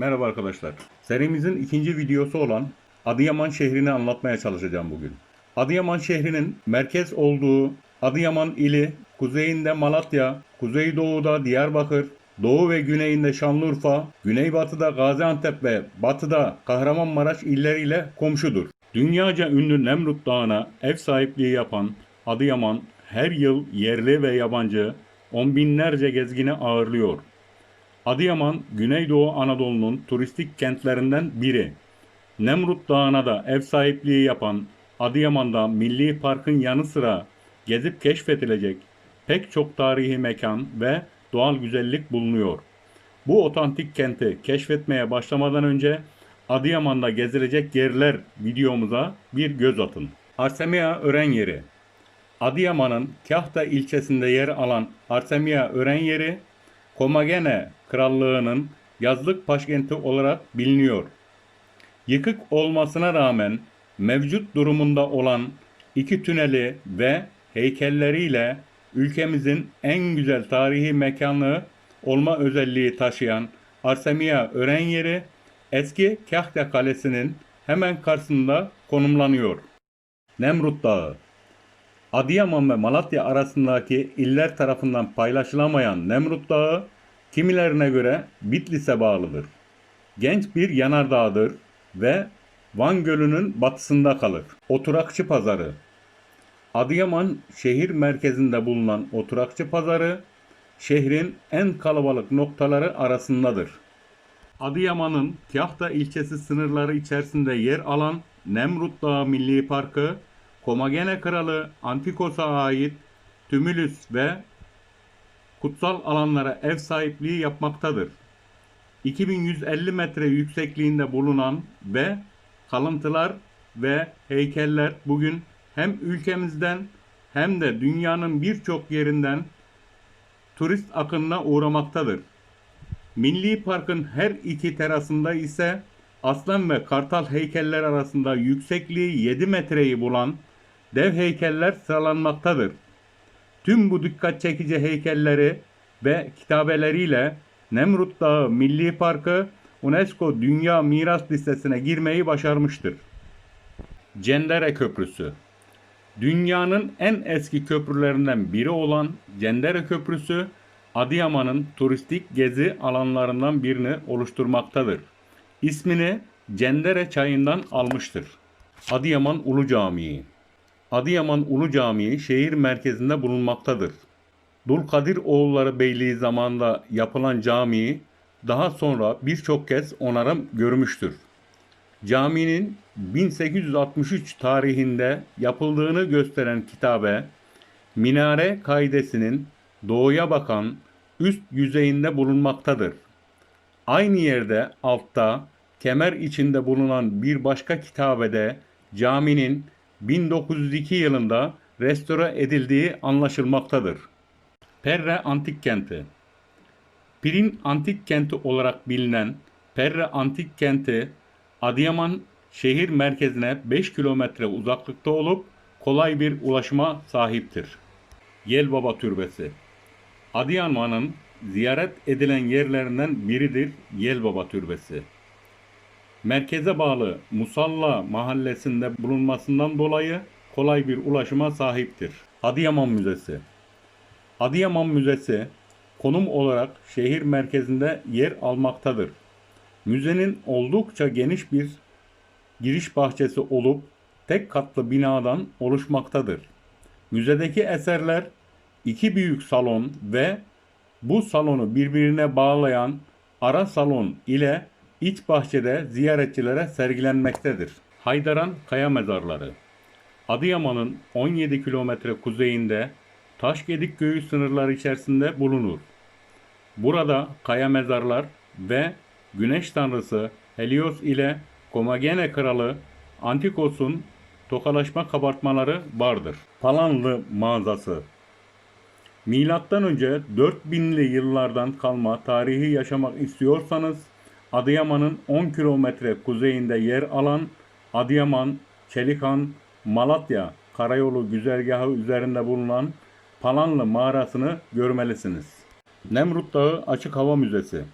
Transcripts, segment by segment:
Merhaba arkadaşlar. Serimizin ikinci videosu olan Adıyaman şehrini anlatmaya çalışacağım bugün. Adıyaman şehrinin merkez olduğu Adıyaman ili, kuzeyinde Malatya, kuzeydoğuda Diyarbakır, doğu ve güneyinde Şanlıurfa, güneybatıda Gaziantep ve batıda Kahramanmaraş illeriyle komşudur. Dünyaca ünlü Nemrut Dağı'na ev sahipliği yapan Adıyaman her yıl yerli ve yabancı on binlerce gezgini ağırlıyor. Adıyaman, Güneydoğu Anadolu'nun turistik kentlerinden biri. Nemrut Dağı'na da ev sahipliği yapan Adıyaman'da Milli Park'ın yanı sıra gezip keşfedilecek pek çok tarihi mekan ve doğal güzellik bulunuyor. Bu otantik kenti keşfetmeye başlamadan önce Adıyaman'da gezilecek yerler videomuza bir göz atın. Arsemia Ören Yeri Adıyaman'ın Kahta ilçesinde yer alan Arsemia Ören Yeri, Komagene Krallığı'nın yazlık başkenti olarak biliniyor. Yıkık olmasına rağmen mevcut durumunda olan iki tüneli ve heykelleriyle ülkemizin en güzel tarihi mekanı olma özelliği taşıyan Arsemia Ören Yeri, eski Kahta Kalesi'nin hemen karşısında konumlanıyor. Nemrut Dağı Adıyaman ve Malatya arasındaki iller tarafından paylaşılamayan Nemrut Dağı, kimilerine göre Bitlis'e bağlıdır. Genç bir yanardağdır ve Van Gölü'nün batısında kalır. Oturakçı Pazarı Adıyaman şehir merkezinde bulunan Oturakçı Pazarı, şehrin en kalabalık noktaları arasındadır. Adıyaman'ın Kahta ilçesi sınırları içerisinde yer alan Nemrut Dağı Milli Parkı, Komagene Kralı Antikos'a ait Tümülüs ve kutsal alanlara ev sahipliği yapmaktadır. 2150 metre yüksekliğinde bulunan ve kalıntılar ve heykeller bugün hem ülkemizden hem de dünyanın birçok yerinden turist akınına uğramaktadır. Milli Park'ın her iki terasında ise aslan ve kartal heykeller arasında yüksekliği 7 metreyi bulan dev heykeller sıralanmaktadır. Tüm bu dikkat çekici heykelleri ve kitabeleriyle Nemrut Dağı Milli Parkı UNESCO Dünya Miras Listesi'ne girmeyi başarmıştır. Cendere Köprüsü Dünyanın en eski köprülerinden biri olan Cendere Köprüsü, Adıyaman'ın turistik gezi alanlarından birini oluşturmaktadır. İsmini Cendere çayından almıştır. Adıyaman Ulu Camii Adıyaman Ulu Camii şehir merkezinde bulunmaktadır. Dulkadir oğulları Beyliği zamanında yapılan cami daha sonra birçok kez onarım görmüştür. Caminin 1863 tarihinde yapıldığını gösteren kitabe, minare kaidesinin doğuya bakan üst yüzeyinde bulunmaktadır. Aynı yerde altta kemer içinde bulunan bir başka kitabede caminin 1902 yılında restore edildiği anlaşılmaktadır. Perre Antik Kenti Pirin Antik Kenti olarak bilinen Perre Antik Kenti, Adıyaman şehir merkezine 5 kilometre uzaklıkta olup kolay bir ulaşıma sahiptir. Yelbaba Türbesi Adıyaman'ın ziyaret edilen yerlerinden biridir Yelbaba Türbesi. Merkeze bağlı Musalla mahallesinde bulunmasından dolayı kolay bir ulaşıma sahiptir. Adıyaman Müzesi Adıyaman Müzesi konum olarak şehir merkezinde yer almaktadır. Müzenin oldukça geniş bir giriş bahçesi olup tek katlı binadan oluşmaktadır. Müzedeki eserler iki büyük salon ve bu salonu birbirine bağlayan ara salon ile iç bahçede ziyaretçilere sergilenmektedir. Haydaran Kaya Mezarları Adıyaman'ın 17 kilometre kuzeyinde Taşgedik Köyü sınırları içerisinde bulunur. Burada kaya mezarlar ve güneş tanrısı Helios ile Komagene kralı Antikos'un tokalaşma kabartmaları vardır. Palanlı mağazası Milattan önce 4000'li yıllardan kalma tarihi yaşamak istiyorsanız Adıyaman'ın 10 kilometre kuzeyinde yer alan Adıyaman, Çelikan, Malatya karayolu güzergahı üzerinde bulunan Palanlı mağarasını görmelisiniz. Nemrut Dağı Açık Hava Müzesi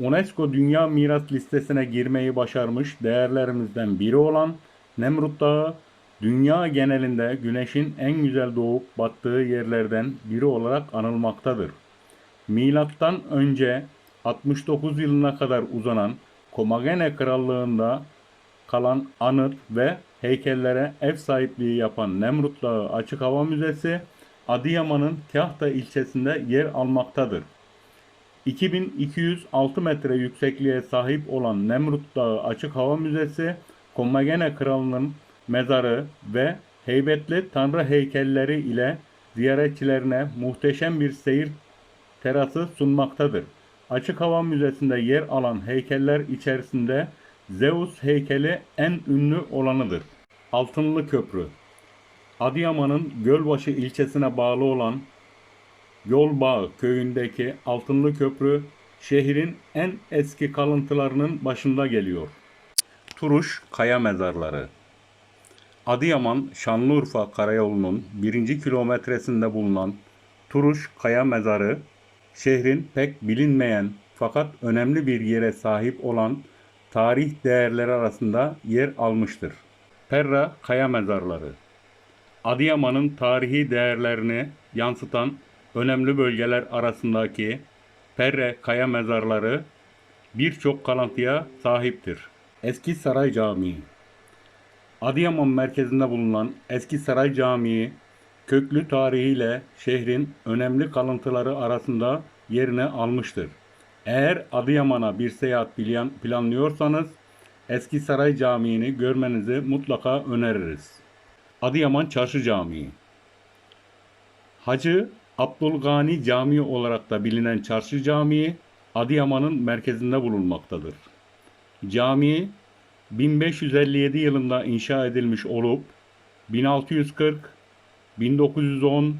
UNESCO Dünya Miras Listesi'ne girmeyi başarmış değerlerimizden biri olan Nemrut Dağı, dünya genelinde güneşin en güzel doğup battığı yerlerden biri olarak anılmaktadır. Milattan önce 69 yılına kadar uzanan Komagene Krallığı'nda kalan anıt ve heykellere ev sahipliği yapan Nemrut Dağı Açık Hava Müzesi, Adıyaman'ın Kahta ilçesinde yer almaktadır. 2206 metre yüksekliğe sahip olan Nemrut Dağı Açık Hava Müzesi, Komagene Kralı'nın mezarı ve heybetli tanrı heykelleri ile ziyaretçilerine muhteşem bir seyir terası sunmaktadır. Açık Hava Müzesi'nde yer alan heykeller içerisinde Zeus heykeli en ünlü olanıdır. Altınlı Köprü Adıyaman'ın Gölbaşı ilçesine bağlı olan Yolbağı köyündeki Altınlı Köprü şehrin en eski kalıntılarının başında geliyor. Turuş Kaya Mezarları Adıyaman Şanlıurfa Karayolu'nun birinci kilometresinde bulunan Turuş Kaya Mezarı şehrin pek bilinmeyen fakat önemli bir yere sahip olan tarih değerleri arasında yer almıştır. Perra Kaya Mezarları Adıyaman'ın tarihi değerlerini yansıtan önemli bölgeler arasındaki Perre Kaya Mezarları birçok kalıntıya sahiptir. Eski Saray Camii Adıyaman merkezinde bulunan Eski Saray Camii köklü tarihiyle şehrin önemli kalıntıları arasında yerini almıştır. Eğer Adıyaman'a bir seyahat plan- planlıyorsanız Eski Saray Camii'ni görmenizi mutlaka öneririz. Adıyaman Çarşı Camii Hacı Abdülgani Camii olarak da bilinen Çarşı Camii Adıyaman'ın merkezinde bulunmaktadır. Cami 1557 yılında inşa edilmiş olup 1640, 1910,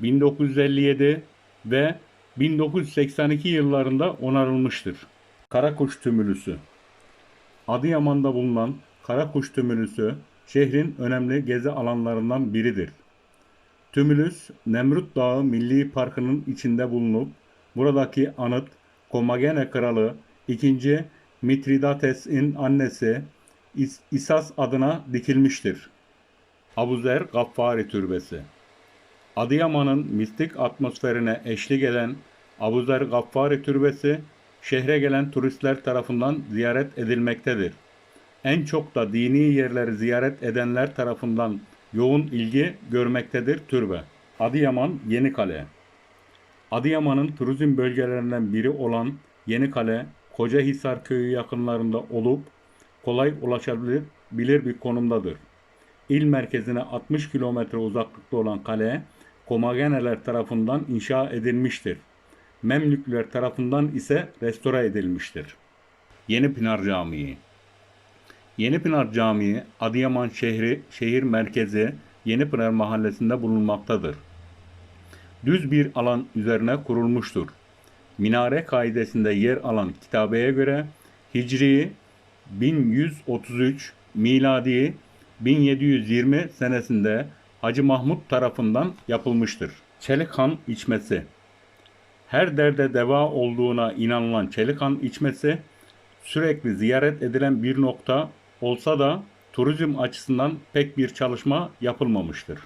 1957 ve 1982 yıllarında onarılmıştır. Karakuş Tümülüsü Adıyaman'da bulunan Karakuş Tümülüsü şehrin önemli gezi alanlarından biridir. Tümülüs, Nemrut Dağı Milli Parkı'nın içinde bulunup buradaki anıt Komagene Kralı 2. Mitridates'in annesi İs- İsas adına dikilmiştir. Abuzer Gaffari Türbesi Adıyaman'ın mistik atmosferine eşlik eden Abuzer Gaffari Türbesi şehre gelen turistler tarafından ziyaret edilmektedir. En çok da dini yerleri ziyaret edenler tarafından yoğun ilgi görmektedir türbe. Adıyaman Yenikale Adıyaman'ın turizm bölgelerinden biri olan Yenikale, Kocahisar köyü yakınlarında olup kolay ulaşabilir bilir bir konumdadır. İl merkezine 60 kilometre uzaklıkta olan kale, Komageneler tarafından inşa edilmiştir. Memlükler tarafından ise restore edilmiştir. Yeni Pınar Camii Yenipınar Camii, Adıyaman şehri, şehir merkezi Yenipınar mahallesinde bulunmaktadır. Düz bir alan üzerine kurulmuştur. Minare kaidesinde yer alan kitabeye göre Hicri 1133, miladi 1720 senesinde Hacı Mahmut tarafından yapılmıştır. Çelikhan içmesi Her derde deva olduğuna inanılan Çelikhan içmesi sürekli ziyaret edilen bir nokta olsa da turizm açısından pek bir çalışma yapılmamıştır.